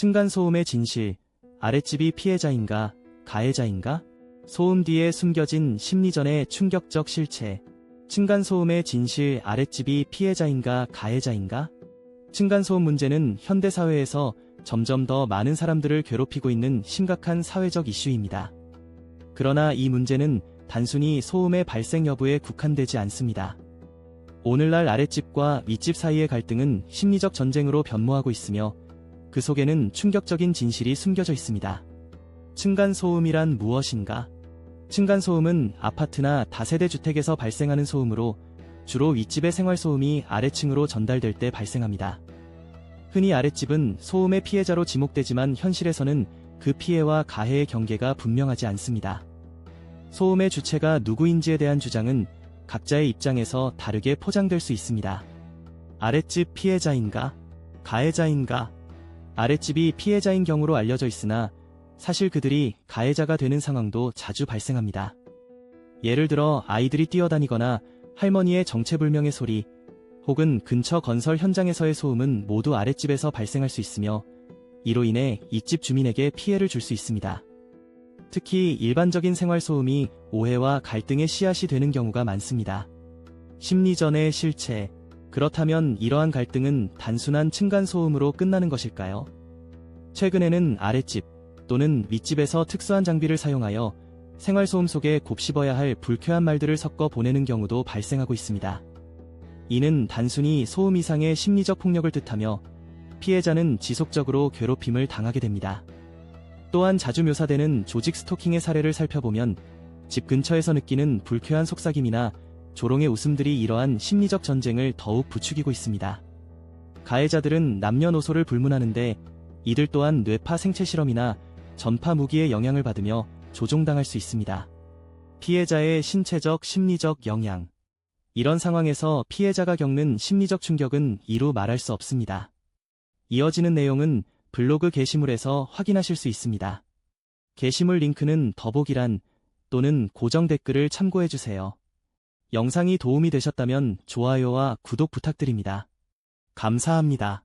층간소음의 진실, 아랫집이 피해자인가, 가해자인가? 소음 뒤에 숨겨진 심리전의 충격적 실체. 층간소음의 진실, 아랫집이 피해자인가, 가해자인가? 층간소음 문제는 현대사회에서 점점 더 많은 사람들을 괴롭히고 있는 심각한 사회적 이슈입니다. 그러나 이 문제는 단순히 소음의 발생 여부에 국한되지 않습니다. 오늘날 아랫집과 윗집 사이의 갈등은 심리적 전쟁으로 변모하고 있으며 그 속에는 충격적인 진실이 숨겨져 있습니다. 층간소음이란 무엇인가? 층간소음은 아파트나 다세대 주택에서 발생하는 소음으로 주로 윗집의 생활소음이 아래층으로 전달될 때 발생합니다. 흔히 아랫집은 소음의 피해자로 지목되지만 현실에서는 그 피해와 가해의 경계가 분명하지 않습니다. 소음의 주체가 누구인지에 대한 주장은 각자의 입장에서 다르게 포장될 수 있습니다. 아랫집 피해자인가? 가해자인가? 아랫집이 피해자인 경우로 알려져 있으나 사실 그들이 가해자가 되는 상황도 자주 발생합니다. 예를 들어 아이들이 뛰어다니거나 할머니의 정체불명의 소리, 혹은 근처 건설 현장에서의 소음은 모두 아랫집에서 발생할 수 있으며 이로 인해 이집 주민에게 피해를 줄 수 있습니다. 특히 일반적인 생활 소음이 오해와 갈등의 씨앗이 되는 경우가 많습니다. 심리전의 실체. 그렇다면 이러한 갈등은 단순한 층간 소음으로 끝나는 것일까요? 최근에는 아랫집 또는 윗집에서 특수한 장비를 사용하여 생활 소음 속에 곱씹어야 할 불쾌한 말들을 섞어 보내는 경우도 발생하고 있습니다. 이는 단순히 소음 이상의 심리적 폭력을 뜻하며 피해자는 지속적으로 괴롭힘을 당하게 됩니다. 또한 자주 묘사되는 조직 스토킹의 사례를 살펴보면 집 근처에서 느끼는 불쾌한 속삭임이나 조롱의 웃음들이 이러한 심리적 전쟁을 더욱 부추기고 있습니다. 가해자들은 남녀노소를 불문하는데 이들 또한 뇌파 생체 실험이나 전파 무기의 영향을 받으며 조종당할 수 있습니다. 피해자의 신체적, 심리적 영향. 이런 상황에서 피해자가 겪는 심리적 충격은 이루 말할 수 없습니다. 이어지는 내용은 블로그 게시물에서 확인하실 수 있습니다. 게시물 링크는 더보기란 또는 고정 댓글을 참고해주세요. 영상이 도움이 되셨다면 좋아요와 구독 부탁드립니다. 감사합니다.